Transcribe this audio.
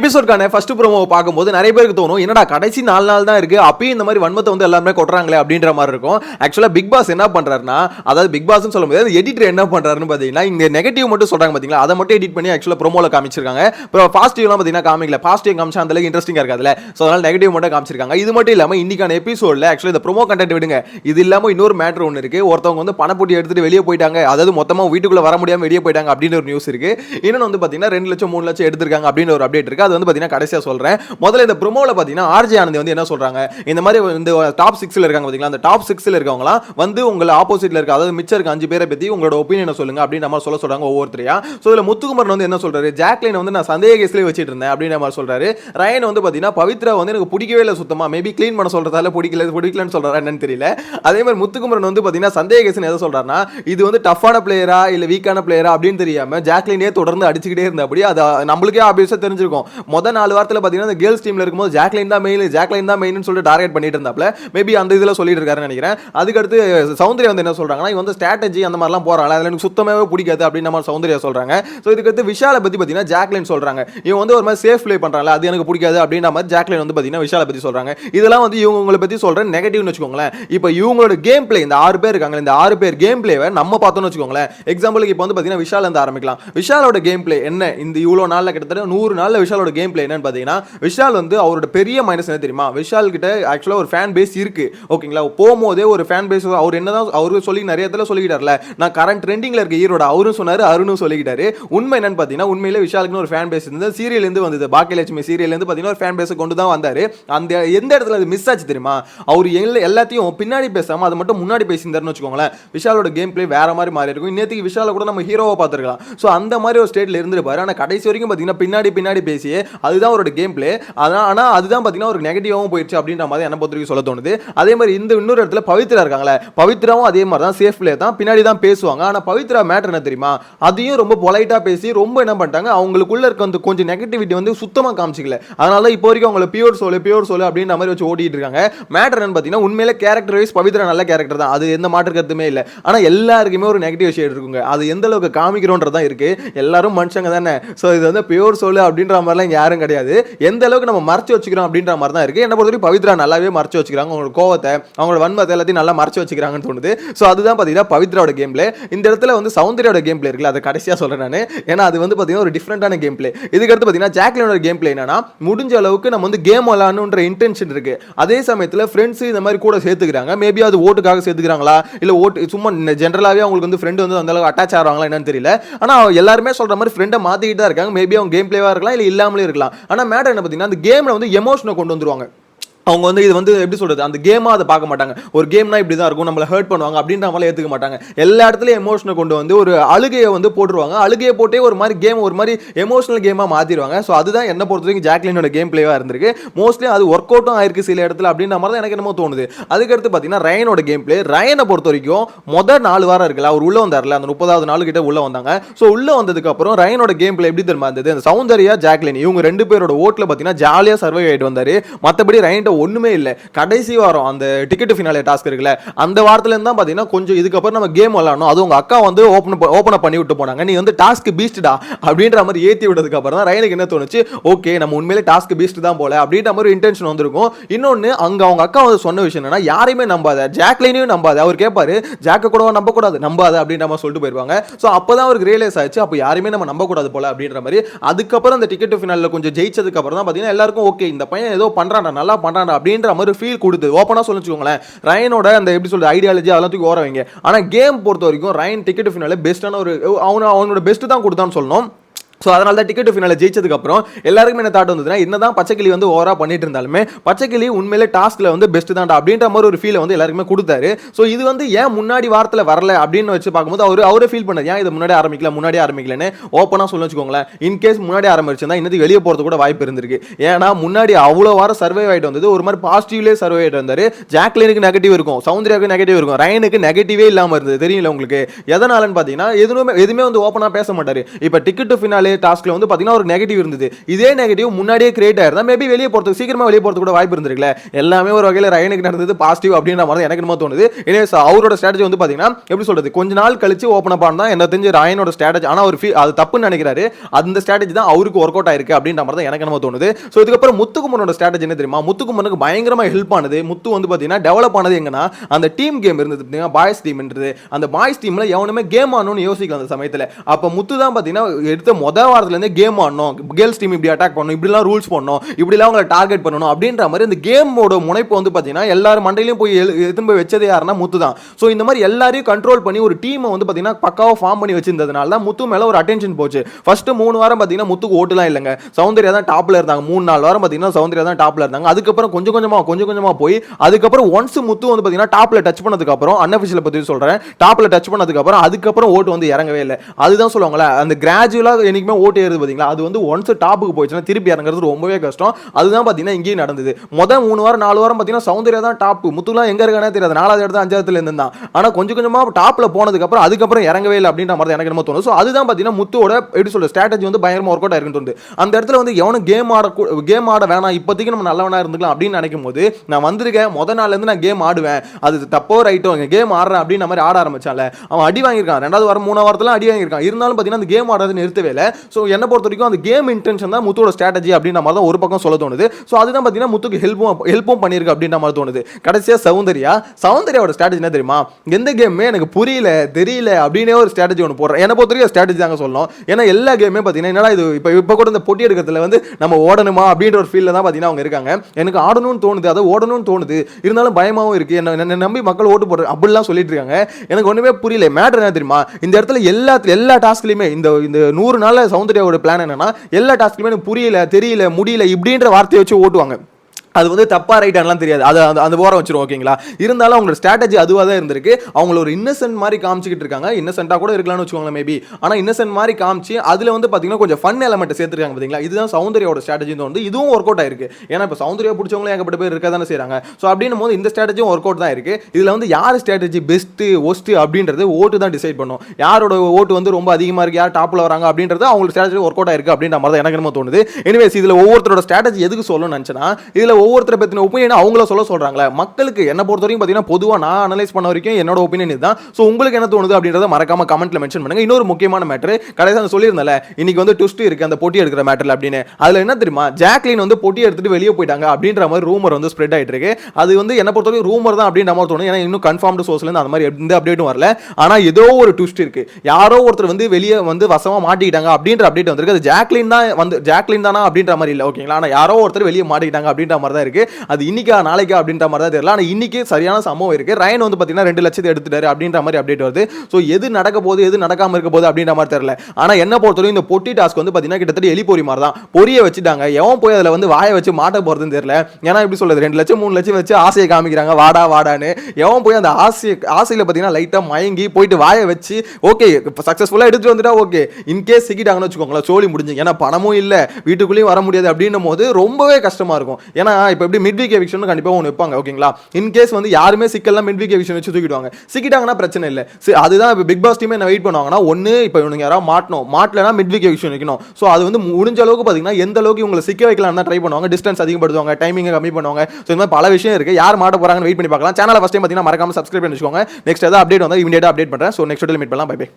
எபிசோட்கான first ப்ரோமோவை பார்க்கும்போது நிறைய பேருக்கு தோணும் என்னடா கடைசி நாலு நாள் தான் இருக்கு அப்பயும் இந்த மாதிரி வன்மத்தை வந்து எல்லாருமே கொட்டுறாங்களே அப்படின்ற மாதிரி இருக்கும். ஆக்சுவலாக பிக் பாஸ் என்ன பண்றாருன்னா அதாவது பிக் பாஸ்னு சொல்ல முடியாது எடிட்டர் என்ன பண்ணுறாருன்னு பார்த்தீங்கன்னா இந்த நெகட்டிவ் மட்டும் சொல்கிறாங்க பார்த்தீங்களா? அதை மட்டும் எடிட் பண்ணி ஆக்சுவலாக ப்ரோமோவில் காமிச்சிருக்காங்க. இப்போ பாசிட்டிவ்லாம் பார்த்தீங்கன்னா காமிக்கல. பாசிட்டிவ் காமிச்சா அந்த அளவுக்கு இன்ட்ரெஸ்டிங்கா இருக்காதுல ஸோ அதனால் நெகட்டிவ் மட்டும் காமிச்சிருக்காங்க. இது மட்டும் இல்லாமல் இன்னைக்கான எபிசோடில் ஆக்சுவலாக இந்த ப்ரோமோ கண்டென்ட் விடுங்க. இது இல்லாமல் இன்னொரு மேட்ரு ஒன்று இருக்குது ஒருத்தவங்க வந்து பணப்பொட்டி எடுத்துட்டு வெளியே போயிட்டாங்க. அதாவது மொத்தமாக வீட்டுக்குள்ளே வர முடியாமல் வெளியே போயிட்டாங்க அப்படின்னு ஒரு நியூஸ் இருக்குது இன்னொன்று வந்து பார்த்தீங்கன்னா ரெண்டு லட்சம் மூணு லட்சம் எடுத்திருக்காங்க அப்படின்னு ஒரு அப்டேட் இருக்குது அது வந்து பாத்தீங்கன்னா கடைசியா சொல்றேன். முதல்ல இந்த ப்ரொமோவில் பார்த்தீங்கன்னா ஆர்ஜே ஆனந்த் வந்து என்ன சொல்றாங்க? இந்த மாதிரி இந்த டாப் சிக்ஸில் இருக்காங்க பார்த்தீங்களா அந்த டாப் சிக்ஸில் இருக்கவங்களாம் வந்து உங்களை ஆப்போசிட்டில் இருக்க அதாவது மிச்சம் இருக்க அஞ்சு பேரை பற்றி உங்களோட ஒப்பீனியனை சொல்லுங்க அப்படின்னு நம்ம சொல்ல சொல்கிறாங்க ஒவ்வொருத்தரையா. ஸோ இதில் முத்துக்குமரன் வந்து என்ன சொல்கிறாரு ஜாக்லின் வந்து நான் சந்தேக கேஸ்லேயே வச்சுட்டு இருந்தேன் அப்படின்னு மாதிரி சொல்கிறாரு ரயன் வந்து பார்த்தீங்கன்னா பவித்ரா வந்து எனக்கு பிடிக்கவே இல்லை சுத்தமாக மேபி க்ளீன் பண்ண சொல்றதால பிடிக்கல பிடிக்கலன்னு சொல்கிறாரா என்னன்னு தெரியல. அதே மாதிரி முத்துக்குமரன் வந்து பார்த்தீங்கன்னா சந்தேக கேஸ்னு எதை சொல்கிறாருன்னா இது வந்து டஃப்பான பிளேயரா இல்லை வீக்கான பிளேயரா அப்படின்னு தெரியாமல் ஜாக்லினே தொடர்ந்து அடிச்சுக்கிட்டே இருந்தபடி அதை அது நம்மளுக்கே ஆபியஸா தெரிஞ்சிருக்கும். மொதல் நாலு வாரத்தில் பார்த்தீங்கன்னா இந்த கேர்ள்ஸ் டீம்ல இருக்கும்போது ஜாக்லைன் தான் மெயின் ஜாக்லைன் தான் மெயின் சொல்லிட்டு டார்கெட் பண்ணிட்டு இருந்தாப்ல. மேபி அந்த இதில் சொல்லிட்டு இருக்காருன்னு நினைக்கிறேன். அதுக்கடுத்து சௌந்தர்யா வந்து என்ன சொல்கிறாங்கன்னா இவன் வந்து ஸ்ட்ராட்டஜி அந்த மாதிரிலாம் போகிறாங்க அதில் எனக்கு சுத்தமாகவே பிடிக்காது அப்படின்னு நம்ம சௌந்தர்யா சொல்றாங்க. ஸோ இதுக்கடுத்து விஷாலை பத்தி பார்த்தீங்கன்னா ஜாக்லைன் சொல்றாங்க. இவன் வந்து ஒரு மாதிரி சேஃப் ப்ளே பண்றாங்க அது எனக்கு பிடிக்காது அப்படின்ற மாதிரி ஜாக்லைன் வந்து பார்த்தீங்கன்னா விஷாலை பற்றி சொல்றாங்க. இதெல்லாம் வந்து இவங்க உங்களை பத்தி சொல்றேன் நெகட்டிவ்னு வச்சுக்கோங்களேன். இப்போ இவங்களோட கேம் பிளே இந்த ஆறு பேர் இருக்காங்க இந்த ஆறு பேர் கேம் பிளேவை நம்ம பார்த்தோம்னு வச்சுக்கோங்களேன். எக்ஸாம்பிளுக்கு இப்போ வந்து பார்த்தீங்கன்னா விஷால் இருந்து ஆரம்பிக்கலாம். விஷாலோட கேம் பிளே என்ன? இந்த இவ்வளோ நாளில் கிட்டத்தட்ட நூறு நாளில் விஷாலோட கேம் பிளே என்னன்னு பார்த்தீங்கன்னா விஷால் வந்து அவரோட பெரிய மைனஸ் என்ன தெரியுமா? விஷால் கிட்ட ஆக்சுவலாக ஒரு ஃபேன் பேஸ் இருக்கு. ஓகேங்களா போகும்போதே ஒரு ஃபேன் பேஸ் அவர் என்னதான் அவரு சொல்லி நிறைய இடத்துல சொல்லிக்கிட்டார்ல. நான் கரண்ட் ட்ரெண்டிங்ல இருக்க ஈரோட அவரும் சொன்னாரு அருணும் சொல்லிக்கிட்டாரு. உண்மை என்னன்னு பார்த்தீங்கன்னா உண்மையிலே விஷாலுக்குன்னு ஒரு ஃபேன் பேஸ் இருந்தது. சீரியல் இருந்து வந்தது. பாக்கியலட்சுமி சீரியல் இருந்து பார்த்தீங்கன்னா ஒரு ஃபேன் பேஸை கொண்டு தான் வந்தார். அந்த எந்த இடத்துல அது மிஸ் ஆச்சு தெரியுமா? அவர் எல்லா எல்லாத்தையும் பின்னாடி பேசாம அதை மட்டும் முன்னாடி பேசியிருந்தாருன்னு வச்சுக்கோங்களேன். விஷாலோட கேம் பிளே வேற மாதிரி மாறி இருக்கும். இன்னத்துக்கு விஷால கூட நம்ம ஹீரோவை பார்த்துருக்கலாம். ஸோ அந்த மாதிரி ஒரு ஸ்டேட்ல இருந்திருப்பாரு. ஆனால் கடைசி வரைக்கும் பார்த்தீங்கன்னா பின்னாடி பின்னாடி பேசி அதுதான் அவரோட கேம் பிளே அதான் ஆனால் அதுதான் பார்த்தீங்கன்னா ஒரு நெகட்டிவாகவும் போயிடுச்சு அப்படின்ற மாதிரி என்ன பொறுத்த சொல்ல தோணுது. அதே மாதிரி இந்த இன்னொரு இடத்துல பவித்ரா இருக்காங்களே பவித்ராவும் அதே மாதிரி தான் சேஃப் பிளே தான். பின்னாடி தான் பேசுவாங்க. ஆனால் பவித்ரா மேட்டர் என்ன தெரியுமா? அதையும் ரொம்ப பொலைட்டாக பேசி ரொம்ப என்ன பண்ணிட்டாங்க? அவங்களுக்குள்ள இருக்க அந்த கொஞ்சம் நெகட்டிவிட்டி வந்து சுத்தமாக காமிச்சிக்கல. அதனால தான் இப்போ வரைக்கும் அவங்கள பியூர் சோலு பியூர் சோலு அப்படின்ற மாதிரி வச்சு ஓடிட்டு இருக்காங்க. மேட்டர் என்னன்னு பார்த்தீங்கன்னா உண்மையிலே கேரக்டர் வைஸ் பவித்ரா நல்ல கேரக்டர் தான். அது எந்த மாற்று கருத்துமே இல்லை. ஆனால் எல்லாருக்குமே ஒரு நெகட்டிவ் ஷேட் இருக்குங்க. அது எந்த அளவுக்கு காமிக்கிறோன்றது தான் இருக்குது எல்லாரும் மனுஷங்க தானே. ஸோ இது வந்து பியூர் சோலு அப்படின்ற மாதிரிலாம் இங்கே யாரும் கிடையாது. எந்த அளவுக்கு நம்ம மறைச்சு வச்சுக்கிறோம் அப்படின்ற மாதிரி தான் இருக்கு. என்ன பொறுத்தவரைக்கும் பவித்ரா நல்லாவே மறைச்சு வச்சுக்கிறாங்க. அவங்களோட கோவத்தை அவங்களோட வன்மத்தை எல்லாத்தையும் நல்லா மறைச்சு வச்சுக்கிறாங்கன்னு தோணுது. ஸோ அதுதான் பார்த்தீங்கன்னா பவித்ராவோட கேம் பிளே இந்த இடத்துல வந்து சௌந்தரியோட கேம் பிளே இருக்குல்ல அதை கடைசியாக சொல்கிறேன் நான். ஏன்னா அது வந்து பார்த்தீங்கன்னா ஒரு டிஃப்ரெண்டான கேம் பிளே இதுக்கடுத்து பார்த்தீங்கன்னா ஜாக்லினோட கேம் பிளே என்னன்னா முடிஞ்ச அளவுக்கு நம்ம வந்து கேம் விளாடணுன்ற இன்டென்ஷன் இருக்கு. அதே சமயத்தில் ஃப்ரெண்ட்ஸ் இந்த மாதிரி கூட சேர்த்துக்கிறாங்க. மேபி அது ஓட்டுக்காக சேர்த்துக்கிறாங்களா? இல்லை ஓட்டு சும்மா ஜென்ரலாகவே அவங்களுக்கு வந்து ஃப்ரெண்டு வந்து அந்த அளவுக்கு அட்டாச் ஆகிறாங்களா என்னன்னு தெரியல. ஆனால் எல்லாருமே சொல்ற மாதிரி ஃப்ரெண்டை மாற்றிக்கிட்டு தான் இருக்காங்க. மேபி அவங்க கேம் பிளேவாக இருக்கலாம் இல்லை இல்லாமல் இருக்கலாம். ஆனால் மேடம் என்ன பார்த்தீங்கன்னா அந்த கேமில் வந்து எமோஷனை கொண்டு வந்துருவாங்க. அவங்க வந்து இது வந்து எப்படி சொல்றது அந்த கேமா அதை பார்க்க மாட்டாங்க. ஒரு கேம்னா இப்படி தான் இருக்கும் நம்மளை ஹர்ட் பண்ணுவாங்க அப்படின்ற மாதிரி ஏற்றுக்க மாட்டாங்க. எல்லா இடத்துலையும் எமோஷனை கொண்டு வந்து ஒரு அழுகையை வந்து போட்டுருவாங்க. அழுகையை போட்டே ஒரு மாதிரி கேம் ஒரு மாதிரி எமோஷனல் கேமா மாத்திடுவாங்க. ஸோ அதுதான் என்ன பொறுத்த வரைக்கும் ஜாக்லினோட கேம் பிளேவாக இருந்திருக்கு. மோஸ்ட்லி அது ஒர்க் அவுட்டும் ஆயிருக்கு சில இடத்துல அப்படின்ற மாதிரி தான் எனக்கு என்னமோ தோணுது. அதுக்கடுத்து பார்த்தீங்கன்னா ரயனோட கேம் பிளே ரயனை பொறுத்த வரைக்கும் முதல் நாலு வாரம் இருக்குல்ல அவர் உள்ள வந்தார்ல அந்த முப்பதாவது நாள் கிட்ட உள்ள வந்தாங்க. ஸோ உள்ள வந்ததுக்கு அப்புறம் ரயனோட கேம் பிளே எப்படி தெரியுமா இருந்தது? அந்த சௌந்தர்யா ஜாக்லின் இவங்க ரெண்டு பேரோட ஓட்டில் பார்த்தீங்கன்னா ஜாலியாக சர்வை ஆகிட்டு வந்தார். மற்றபடி ரயன்ட்ட ஒன்றுமே இல்லை. கடைசி வாரம் அந்த டிக்கெட் ஃபினாலே டாஸ்க் இருக்குல்ல அந்த வாரத்துலேருந்து தான் பார்த்தீங்கன்னா கொஞ்சம் இதுக்கப்புறம் நம்ம கேம் விளாடணும் அது உங்கள் அக்கா வந்து ஓப்பன் ஓப்பன் பண்ணி விட்டு போனாங்க. நீ வந்து டாஸ்க் பீஸ்டா அப்படின்ற மாதிரி ஏற்றி விட்டதுக்கு அப்புறம் தான் ரயனுக்கு என்ன தோணுச்சு? ஓகே நம்ம உண்மையிலே டாஸ்க் பீஸ்ட் தான் போல அப்படின்ற மாதிரி இன்டென்ஷன் வந்திருக்கும். இன்னொன்று அங்கே அவங்க அக்கா வந்து சொன்ன விஷயம் என்னன்னா யாரையுமே நம்பாத ஜாக்லைனையும் நம்பாத. அவர் கேட்பாரு ஜாக்க கூட நம்பக்கூடாது நம்பாத அப்படின்ற மாதிரி சொல்லிட்டு போயிருவாங்க. ஸோ அப்போ தான் அவருக்கு ரியலைஸ் ஆச்சு அப்போ யாருமே நம்ம நம்பக்கூடாது போல அப்படின்ற மாதிரி. அதுக்கப்புறம் அந்த டிக்கெட் ஃபினாலில் கொஞ்சம் ஜெயிச்சதுக்கு அப்புறம் தான் பார்த்தீங்கன்னா எல்லாருக்கும் ஓகே இந்த பையன் ஏதோ பண்ணுறான் நல்லா பண்ணுறான் பண்றான்டா அப்படின்ற மாதிரி ஃபீல் கொடுத்து ஓப்பனாக சொல்லி வச்சுக்கோங்களேன். ரயனோட அந்த எப்படி சொல்றது ஐடியாலஜி அதெல்லாம் தூக்கி ஓர வைங்க. ஆனால் கேம் பொறுத்த வரைக்கும் ரயன் டிக்கெட் ஃபினாலே பெஸ்ட்டான ஒரு அவன அவனோட பெஸ்ட் தான் கொடுத்தான்னு சொல்லணும். ஸோ அதனால தான் டிக்கெட் ஃபினால ஜெயிச்சதுக்கப்புறம் எல்லாருக்குமே என்ன தாட் வந்ததுன்னா என்னதான் பச்சைக்கிளி வந்து ஓவராக பண்ணிட்டு இருந்தாலுமே பச்சைக்கிளி உண்மையிலே டாஸ்கில் வந்து பெஸ்ட் தான்டா அப்படின்ற மாதிரி ஒரு ஃபீலை வந்து எல்லாருக்குமே கொடுத்தாரு. ஸோ இது வந்து ஏன் முன்னாடி வாரத்தில் வரல அப்படின்னு வச்சு பார்க்கும்போது அவர் அவரே ஃபீல் பண்ணது ஏன் இதை முன்னாடி ஆரம்பிக்கல முன்னாடி ஆரம்பிக்கலன்னு ஓப்பனாக சொல்ல வச்சுக்கோங்களேன். இன்கேஸ் முன்னாடி ஆரம்பிச்சிருந்தா இன்னது வெளியே போகிறது கூட வாய்ப்பு இருந்திருக்கு. ஏன்னா முன்னாடி அவ்வளோ வாரம் சர்வே ஆகிட்டு வந்தது. ஒரு மாதிரி பாசிட்டிவ்லேயே சர்வே ஆகிட்டு வந்தார். ஜாக்லினுக்கு நெகட்டிவ் இருக்கும் சௌந்தர்யாவுக்கு நெகட்டிவ் இருக்கும். ரயனுக்கு நெகட்டிவே இல்லாமல் இருந்தது. தெரியல உங்களுக்கு? எதனாலன்னு பார்த்தீங்கன்னா எதுவுமே எதுவுமே வந்து ஓப்பனாக பேச மாட்டார். இப்போ டிக்கெட் ஃபினாலே பிளே வந்து பார்த்தீங்கன்னா ஒரு நெகட்டிவ் இருந்தது. இதே நெகட்டிவ் முன்னாடியே கிரியேட் ஆயிருந்தா மேபி வெளியே போறதுக்கு சீக்கிரமா வெளியே போகிறது கூட வாய்ப்பு இருந்திருக்கல எல்லாமே ஒரு வகையில் ரயனுக்கு நடந்தது பாசிட்டிவ் அப்படின்ற மாதிரி எனக்கு என்னமோ தோணுது. எனவே அவரோட ஸ்ட்ராட்டஜி வந்து பார்த்தீங்கன்னா எப்படி சொல்றது கொஞ்ச நாள் கழிச்சு ஓப்பன் அப் ஆனா என்ன தெரிஞ்சு ரயனோட ஸ்ட்ராட்டஜி ஆனால் ஒரு ஃபீ அது தப்புன்னு நினைக்கிறாரு. அந்த ஸ்ட்ராட்டஜி தான் அவருக்கு ஒர்க் அவுட் ஆயிருக்கு அப்படின்ற மாதிரி தான் எனக்கு என்ன தோணுது. ஸோ இதுக்கப்புறம் முத்துக்குமரனோட ஸ்ட்ராட்டஜி என்ன தெரியுமா? முத்துக்குமரனுக்கு பயங்கரமாக ஹெல்ப் ஆனது முத்து வந்து பார்த்தீங்கன்னா டெவலப் ஆனது எங்கன்னா அந்த டீம் கேம் இருந்தது பார்த்தீங்கன்னா பாய்ஸ் டீம்ன்றது அந்த பாய்ஸ் டீமில் எவனுமே கேம் ஆடணும்னு யோசிக்கலாம் அந்த சமயத்தில். அப்போ முத்து தான் பார்த்தீங்கன்னா எடுத்த முத வாரத்துல இருந்தே கேம் ஆடணும். கேர்ள்ஸ் டீம் இப்படி அட்டாக் பண்ணணும் இப்படிலாம் ரூல்ஸ் பண்ணணும் இப்படிலாம் அவங்களை டார்கெட் பண்ணணும் அப்படின்ற மாதிரி இந்த கேமோட முனைப்பு வந்து பார்த்தீங்கன்னா எல்லாரும் மண்டையிலையும் போய் எழு- எடுத்துன்னு போய் வச்சது யாருன்னா முத்து தான். ஸோ இந்த மாதிரி எல்லாரையும் கண்ட்ரோல் பண்ணி ஒரு டீமை வந்து பார்த்தீங்கன்னா பக்காவாக ஃபார்ம் பண்ணி வச்சிருந்ததுனால தான் முத்து மேலே ஒரு அட்டென்ஷன் போச்சு. ஃபஸ்ட்டு மூணு வாரம் பார்த்தீங்கன்னா முத்துக்கு ஓட்டுலாம் இல்லைங்க. சௌந்தர்யா தான் டாப்பில் இருந்தாங்க. மூணு நாலு வாரம் பார்த்தீங்கன்னா சௌந்தர்யா தான் டாப்பில் இருந்தாங்க. அதுக்கப்புறம் கொஞ்சம் கொஞ்சமாக கொஞ்சம் கொஞ்சமாக போய் அதுக்கப்புறம் ஒன்ஸ் முத்து வந்து பார்த்தீங்கன்னா டாப்பில் டச் பண்ணதுக்கு அப்புறம் அன்அஃபிஷியல் பற்றி சொல்கிறேன் டாப்பில் டச் பண்ணதுக்கு அப்புறம் அதுக்கப்புறம் ஓட்டு வந்து இறங்கவே இல்லை. அதுதான் சொல்லுவாங்களே அந்த கிராஜுவலாக என்னைக்குமே ஓட்டு ஏறுது பார்த்தீங்களா அது வந்து ஒன்ஸ் டாப்புக்கு போயிடுச்சுன்னா திருப்பி இறங்குறது ரொம்பவே கஷ்டம். அதுதான் பார்த்தீங்கன்னா இங்கேயும் நடந்தது. மொதல் மூணு வாரம் நாலு வாரம் பார்த்தீங்கன்னா சௌந்தர்யா தான் டாப் முத்துலாம் எங்கே இருக்கானே தெரியாது. நாலாவது இடத்துல அஞ்சாவதுல இருந்து தான் ஆனால் கொஞ்சம் கொஞ்சமாக டாப்பில் போனதுக்கப்புறம் அதுக்கப்புறம் இறங்கவே இல்லை அப்படின்ற மாதிரி தான் எனக்கு நம்ம தோணும் ஸோ அதுதான் பார்த்தீங்கன்னா முத்துவோட எப்படி சொல்ற ஸ்ட்ராட்டஜி வந்து பயங்கரமாக ஒர்க் அவுட் ஆயிருக்குன்னு அந்த இடத்துல வந்து எவனும் கேம் ஆட கேம் ஆட வேணாம். இப்போதைக்கு நம்ம நல்லவனாக இருந்துக்கலாம் அப்படின்னு நினைக்கும் போது நான் வந்திருக்கேன். மொதல் நாள்லேருந்து நான் கேம் ஆடுவேன். அது தப்போ ரைட்டோ கேம் ஆடுறேன் அப்படின்னு மாதிரி ஆட ஆரம்பிச்சால அவன் அடி வாங்கியிருக்கான். ரெண்டாவது வாரம் மூணாவது வாரத்தில் அடி வாங்கியிருக்கான். இருந்தாலும் பார்த்தீங்கன்னா அந்த கேம் ஆடுறது நிறுத்தவே இல்லை. ஸோ என்ன பொறுத்த வரைக்கும் அந்த கேம் இன்டென்ஷன் தான் முத்தோட ஸ்ட்ராட்டஜி அப்படின்ற மாதிரி தான் ஒரு பக்கம் சொல்ல தோணுது. ஸோ அதுதான் பார்த்தீங்கன்னா முத்துக்கு ஹெல்ப்பும் ஹெல்ப்பும் பண்ணியிருக்கு அப்படின்ற மாதிரி தோணுது. கடைசியாக சௌந்தர்யா சௌந்தர்யாவோட ஸ்ட்ராட்டஜி என்ன தெரியுமா? எந்த கேமே எனக்கு புரியல தெரியல அப்படின்னே ஒரு ஸ்ட்ராட்டஜி ஒன்று போடுறேன். என்னை பொறுத்த வரைக்கும் ஸ்ட்ராட்டஜி தாங்க சொல்லணும். ஏன்னா எல்லா கேமே பார்த்தீங்கன்னா என்னடா இது இப்போ இப்போ கூட இந்த பொட்டி எடுக்கிறதுல வந்து நம்ம ஓடணுமா அப்படின்ற ஒரு ஃபீலில் தான் பார்த்தீங்கன்னா அவங்க இருக்காங்க. எனக்கு ஆடணும்னு தோணுது அதை ஓடணும்னு தோணுது. இருந்தாலும் பயமாகவும் இருக்குது என்ன என்னை நம்பி மக்கள் ஓட்டு போடுற அப்படிலாம் சொல்லிட்டு இருக்காங்க. எனக்கு ஒன்றுமே புரியல. மேட்ரு என்ன தெரியுமா? இந்த இடத்துல எல்லா எல்லா டாஸ்க்லையுமே இந்த இந்த நூறு நாள் நாள்ல சௌந்தர்யாவோட பிளான் என்னன்னா எல்லா டாஸ்க்குமே எனக்கு புரியல தெரியல முடியல இப்படின்ற வார்த்தையை வச்சு ஓட்டுவாங்க. அது வந்து தப்பா ரைட்டானலாம் தெரியாது. அது அந்த அந்த ஓரம் வச்சிரும் ஓகேங்களா இருந்தாலும் அவங்களோட ஸ்ட்ராட்டஜி அதுவாக தான் இருந்திருக்கு. அவங்கள ஒரு இன்னசென்ட் மாதிரி காமிச்சிக்கிட்டு இருக்காங்க. இன்னசென்ட்டாக கூட இருக்கலாம்னு வச்சுக்கோங்களேன் மேபி ஆனால் இன்னசென்ட் மாதிரி காமிச்சு அதில் வந்து பார்த்தீங்கன்னா கொஞ்சம் ஃபன் எலமெண்ட் சேர்த்துருக்காங்க பார்த்தீங்களா இதுதான் சௌந்தரியோட ஸ்ட்ராட்டஜின்னு வந்து இதுவும் ஒர்க் அவுட் ஆயிருக்கு. ஏன்னா இப்போ சௌந்தரியா பிடிச்சவங்களும் ஏகப்பட்ட பேர் இருக்க தானே செய்கிறாங்க ஸோ அப்படின்னும் போது இந்த ஸ்ட்ராட்டஜியும் ஒர்க் அவுட் தான் இருக்கு. இதில் வந்து யார் ஸ்ட்ராட்டஜி பெஸ்ட்டு ஒஸ்ட்டு அப்படின்றது ஓட்டு தான் டிசைட் பண்ணும். யாரோட ஓட்டு வந்து ரொம்ப அதிகமாக இருக்கு யார் டாப்பில் வராங்க அப்படின்றது அவங்களோட ஸ்ட்ராட்டஜி ஒர்க் அவுட் ஆயிருக்கு அப்படின்ற மாதிரி தான் எனக்கு என்னமோ தோணுது. எனிவேஸ் இதில் ஒவ்வொருத்தரோட ஸ்ட்ராட்டஜி எதுக்கு சொல்லணும்னு நினச்சேன்னா இதில் ஒவ்வொருத்தரை பற்றின ஒப்பீனியன் அவங்கள சொல்ல சொல்கிறாங்களே மக்களுக்கு என்ன பொறுத்த வரைக்கும் பார்த்தீங்கன்னா பொதுவாக நான் அனலைஸ் பண்ண வரைக்கும் என்னோட ஒப்பீனியன் இதுதான். ஸோ உங்களுக்கு என்ன தோணுது அப்படின்றத மறக்காம கமெண்ட்டில் மென்ஷன் பண்ணுங்கள் இன்னொரு முக்கியமான மேட்ரு கடைசியாக நான் சொல்லியிருந்தேன்ல இன்னைக்கு வந்து ட்விஸ்ட் இருக்குது அந்த போட்டி எடுக்கிற மேட்டரில் அப்படின்னு. அதில் என்ன தெரியுமா ஜாக்லின் வந்து பொட்டி எடுத்துட்டு வெளியே போயிட்டாங்க அப்படின்ற மாதிரி ரூமர் வந்து ஸ்ப்ரெட் ஆகிட்டு இருக்கு. அது வந்து என்ன பொறுத்த வரைக்கும் ரூமர் தான் அப்படின்ற மாதிரி தோணும். ஏன்னா இன்னும் கன்ஃபார்ம்டு சோர்ஸ்லேருந்து அந்த மாதிரி எந்த அப்டேட்டும் வரல. ஆனால் ஏதோ ஒரு ட்விஸ்ட் இருக்கு. யாரோ ஒருத்தர் வந்து வெளியே வந்து வசமாக மாட்டிக்கிட்டாங்க அப்படின்ற அப்டேட் வந்திருக்கு. அது ஜாக்லின் தான் வந்து ஜாக்லின் தானா அப்படின்ற மாதிரி இல்லை ஓகேங்களா ஆனால் யாரோ ஒருத்தர் வெளியே மாட்டிக்கிட்டாங்க அப்படின்ற மாதிரி தான் இருக்குது அது இன்னைக்கா நாளைக்கா அப்படின்ற மாதிரி தான் தெரியல. ஆனால் இன்னைக்கு சரியான சம்பவம் இருக்குது ரயன் வந்து பார்த்தீங்கன்னா ரெண்டு லட்சத்தை எடுத்துட்டாரு அப்படின்ற மாதிரி அப்டேட் வருது. ஸோ எது நடக்க போகுது எது நடக்காமல் இருக்க போகுது அப்படின்ற மாதிரி தெரியல. ஆனால் என்ன பொறுத்தவரைக்கும் இந்த பொட்டி டாஸ்க் வந்து பார்த்தீங்கன்னா கிட்டத்தட்ட எலி பொறி மாதிரி தான் பொரிய வச்சுட்டாங்க. எவன் போய் அதில் வந்து வாயை வச்சு மாட்ட போகிறதுன்னு தெரியல. ஏன்னா எப்படி சொல்கிறது ரெண்டு லட்சம் மூணு லட்சம் வச்சு ஆசையை காமிக்கிறாங்க. வாடா வாடான்னு. எவன் போய் அந்த ஆசையை ஆசையில் பார்த்தீங்கன்னா லைட்டாக மயங்கி போயிட்டு வாயை வச்சு ஓகே சக்ஸஸ்ஃபுல்லாக எடுத்துட்டு வந்துட்டா ஓகே இன்கேஸ் சிக்கிட்டாங்கன்னு வச்சுக்கோங்களேன் சோழி முடிஞ்சு ஏன்னா பணமும் இல்லை. வீட்டுக்குள்ளேயும் வர முடியாது அப்படின்னும் போது ரொம்பவே கஷ்டமாக இருக்கும். ஏன்னா இப்போ எப்படி மிட் வீக் எவிக்ஷன் கண்டிப்பாக ஒன்று வைப்பாங்க ஓகேங்களா இன்கேஸ் வந்து யாருமே சிக்கல்லாம் மிட் வீக் எவிக்ஷன் வச்சு தூக்கிடுவாங்க. சிக்கிட்டாங்கன்னா பிரச்சனை இல்லை. சரி அதுதான் இப்போ பிக் பாஸ் டீமே என்ன வெயிட் பண்ணுவாங்கன்னா ஒன்று இப்போ இவனுங்க யாராவது மாட்டணும். மாட்டலனா மிட் வீக் எவிக்ஷன் வைக்கணும். ஸோ அது வந்து முடிஞ்ச அளவுக்கு பார்த்தீங்கன்னா எந்த அளவுக்கு இவங்களை சிக்க வைக்கலாம் தான் ட்ரை பண்ணுவாங்க. டிஸ்டன்ஸ் அதிகப்படுத்துவாங்க டைமிங்கை கம்மி பண்ணுவாங்க. ஸோ இந்த மாதிரி பல விஷயம் இருக்குது யார் மாட்ட போகிறாங்கன்னு வெயிட் பண்ணி பார்க்கலாம். சேனலை ஃபஸ்ட் டைம் பார்த்தீங்கன்னா மறக்காம சப்ஸ்கிரைப் பண்ணி வச்சுக்கோங்க நெக்ஸ்ட் ஏதாவது அப்டேட் வந்தால் இமீடியட்டாக அப்டேட் பண்ணுறேன் ஸோ நெக்ஸ்ட் மீட் பண்ணலாம். Bye bye